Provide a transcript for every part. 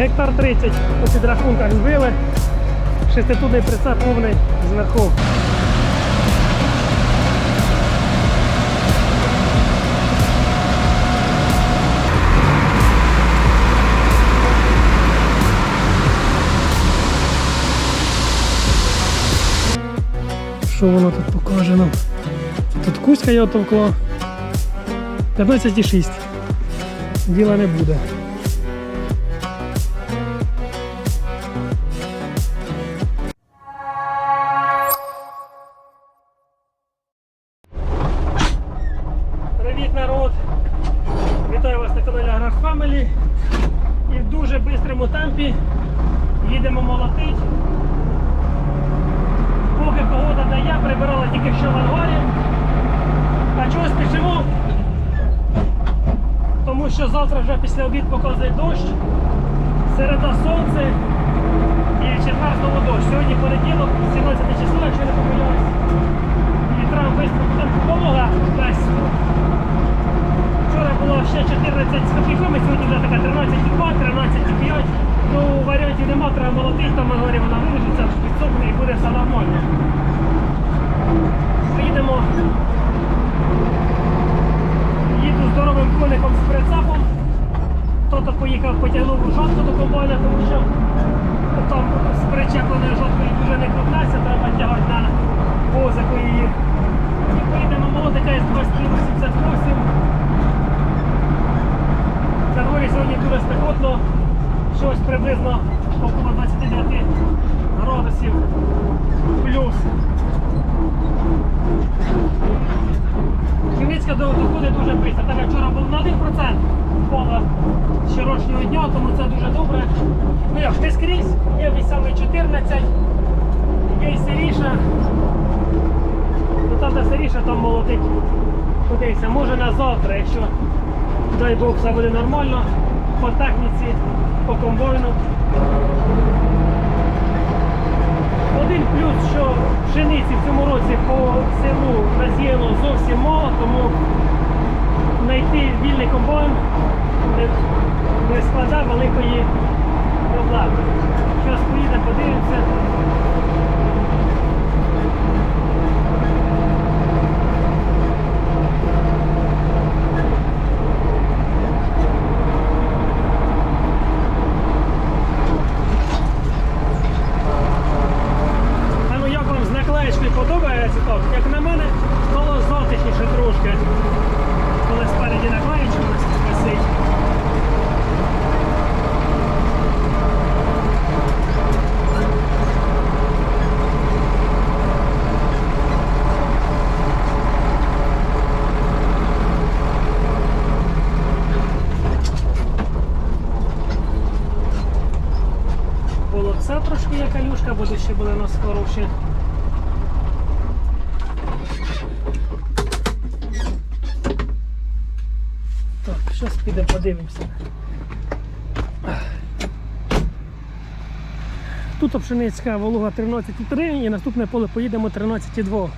Гектар 30 по підрахунках збили. Шеститудний прицеп повний зверху. Що воно тут покаже? Тут кузька його товкло. 15,6. Діла не буде. Народ! Вітаю вас на каналі Аграр Family. І в дуже бистрому темпі їдемо молотить. Поки погода дає, прибирали тільки що в ангарі. А чого спішимо? Тому що завтра вже після обід показує дощ, середа сонце і четвер дощ. Сьогодні понеділок, 17 число, якщо не помиляюсь. І треба швидко допомога дасть. Вчора було ще 14 з копійками, сьогодні вже така 13,2, 13,5. Ну, варіантів нема, треба молотити, там говорі вона вилежиться, підсохне і буде все нормально. Поїдемо. Їду здоровим коником з прицепом. Хто-то поїхав, потягнув жодку до комбайна, тому що там з причепленою жодкою дуже не крутнеться, треба тягати на возику її. І поїдемо молодика із 2388. На дворі сьогодні дуже спекотно, щось приблизно около 29 градусів плюс. Хмельницька до- доходить дуже швидко. Так як вчора був на 1% пола з вчорашнього дня, тому це дуже добре. Ну як, не скрізь, є місцями 14, є і сиріша. Ну там сиріша, там молотить. Кудися, може на завтра, якщо дай Бог все буде нормально, по техніці, по комбайну. Один плюс, що пшениці в цьому році по селу насіяно зовсім мало, тому знайти вільний комбайн не, складав великої проблеми. Зараз поїдемо, подивимося. А ну як вам з наклеєчкою подобається так? Як на мене, стало затишніше трошки. Коли спереді наклеєчка у нас висить. Було це трошки є калюшка, буде ще були у нас хороші. Зараз підемо подивимося. Тут пшеницька волога 13,3 і наступне поле поїдемо 13,2.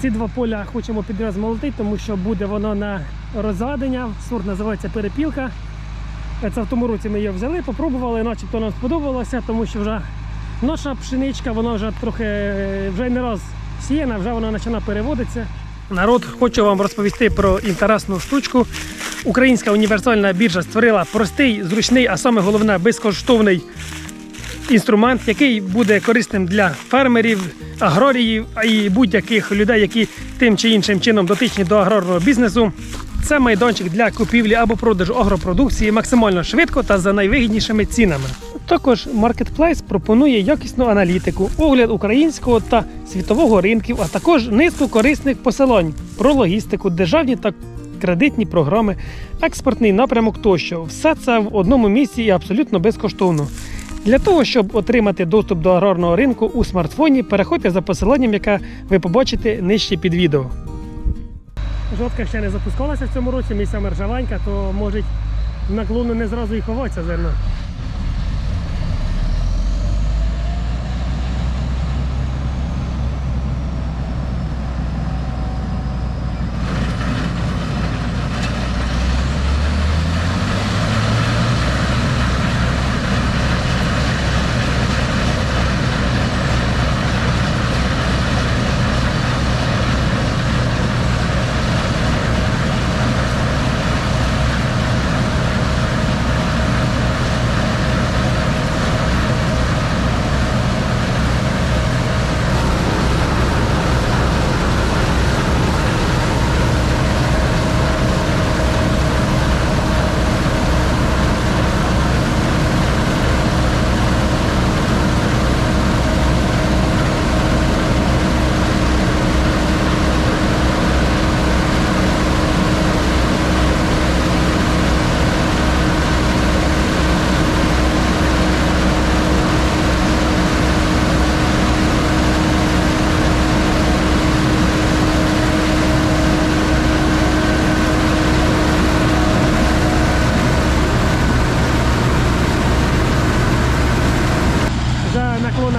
Ці два поля хочемо підраз молотити, тому що буде воно на розведення. Сорт називається перепілка. Це в тому році ми її взяли, попробували, начебто нам сподобалося, тому що вже наша пшеничка, вона вже трохи е, вже не раз сіяна, вже вона почала переводитися. Народ, хочу вам розповісти про інтересну штучку. Українська універсальна біржа створила простий, зручний, а саме головне безкоштовний інструмент, який буде корисним для фермерів, аграріїв і будь-яких людей, які тим чи іншим чином дотичні до аграрного бізнесу. Це майданчик для купівлі або продажу агропродукції максимально швидко та за найвигіднішими цінами. Також Marketplace пропонує якісну аналітику, огляд українського та світового ринків, а також низку корисних посилань про логістику, державні та кредитні програми, експортний напрямок тощо. Все це в одному місці і абсолютно безкоштовно. Для того, щоб отримати доступ до аграрного ринку у смартфоні, переходьте за посиланням, яке ви побачите нижче під відео. Жодка ще не запускалася в цьому році, місцями ржавенька, то може наклону не зразу і ховатися зерно.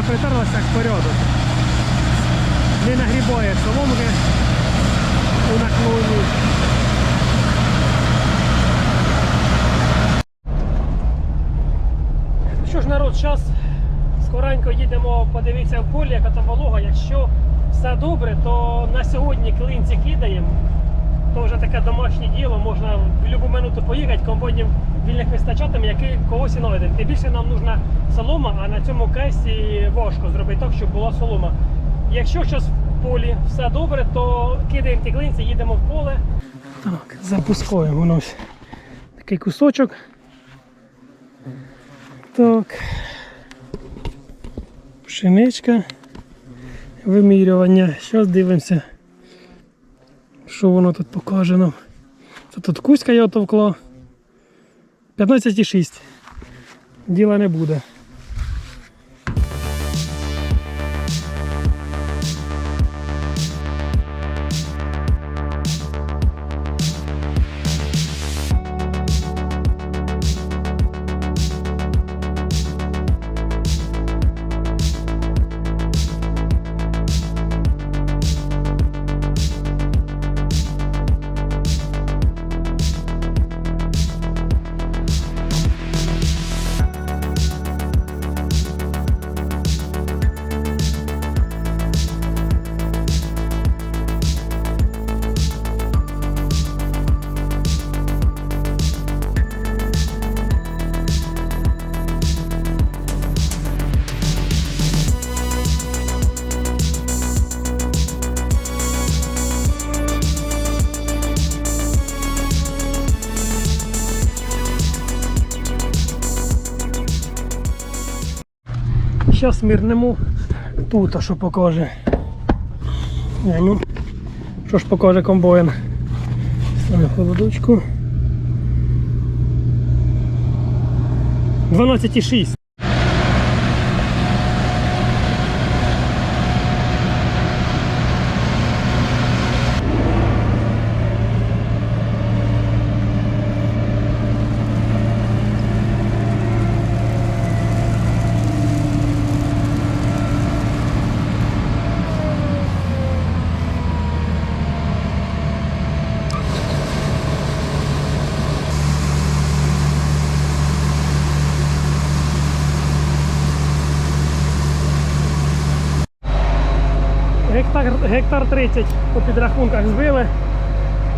притерлася як порядок. Не нагрібає соломки у наклоні. Що ж, народ, зараз їдемо подивитися в полі, яка там волога. Якщо все добре, то на сьогодні клинці кидаємо. То вже таке домашнє діло, можна в будь-яку минуту поїхати, комбайнів вільних вистачатиме, який когось і знайде. Тим більше нам нужна солома, а на цьому кейсі важко зробити так, щоб була солома. Якщо зараз в полі все добре, то кидаємо ті клинці, їдемо в поле. Так, запускаємо ось такий кусочок. Так. Пшеничка. Вимірювання. Зараз дивимося, що воно тут покаже нам. Це тут кузька я товкло. 15,6. Діла не буде. Зараз мірнемо тут, а що покаже. Ну, що ж покаже комбоїн? Ставлю холодочку. 12,6. Гектар, гектар 30 по підрахунках збили.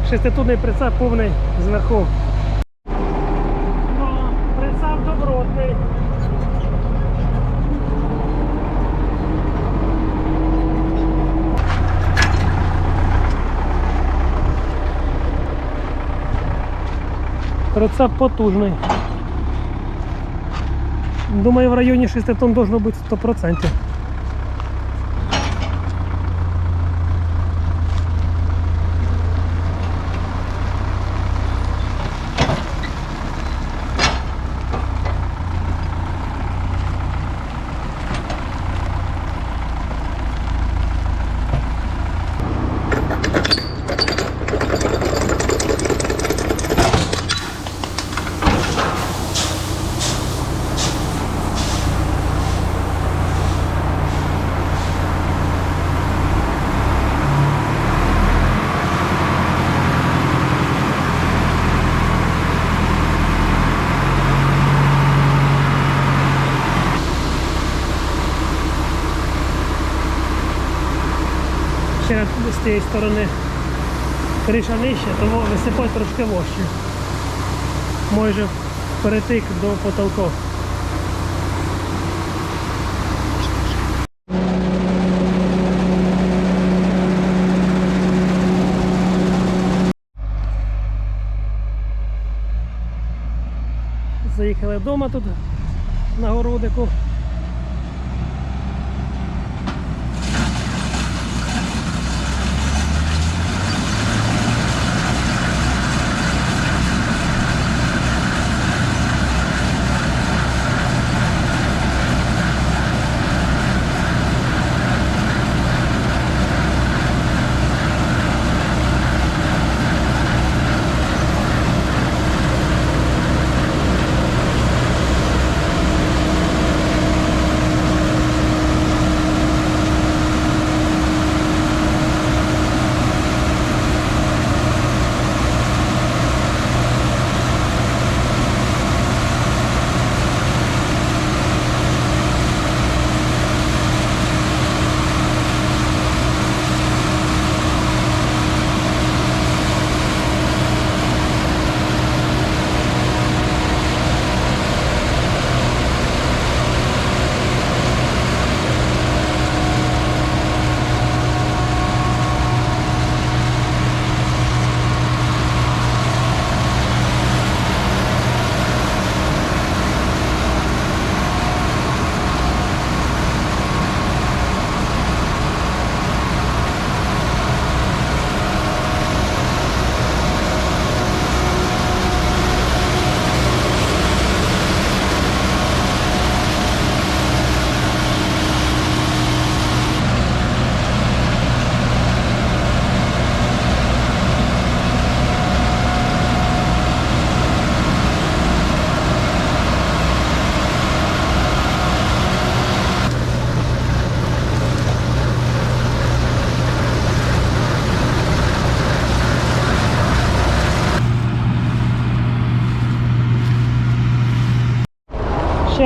Шеститудний прицеп повний зверху. Ну, прицеп добротний. Прицеп потужний. Думаю, в районі 6 тонн должно бути 100%. Тієї сторони криша нижче, тому висипати трошки вожче. Може перетик до потолку. Заїхали вдома тут на городику.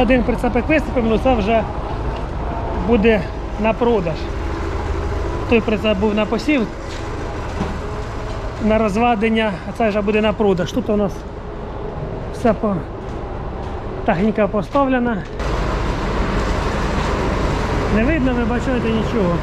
Один прицепик висипемо, але це вже буде на продаж. Той прицеп був на посів, на розведення, а це вже буде на продаж. Тут у нас все по техніка поставлена. Не видно, ви бачите нічого.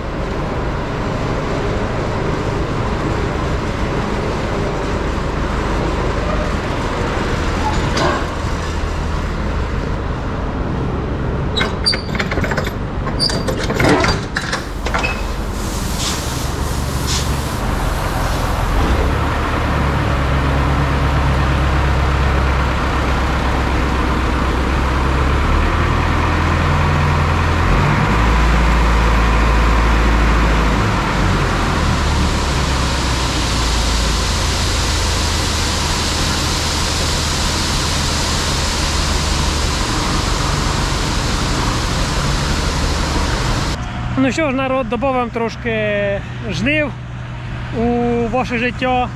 Ну що ж, народ, добавимо трошки жнив у ваше життя.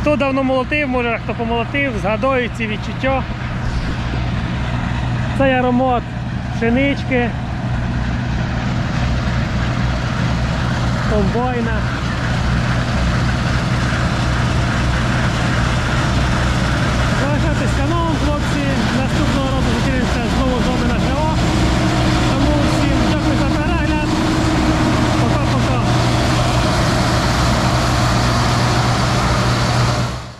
Хто давно молотив, може хто помолотив, згадують ці відчуття. Цей аромат пшенички, комбайна.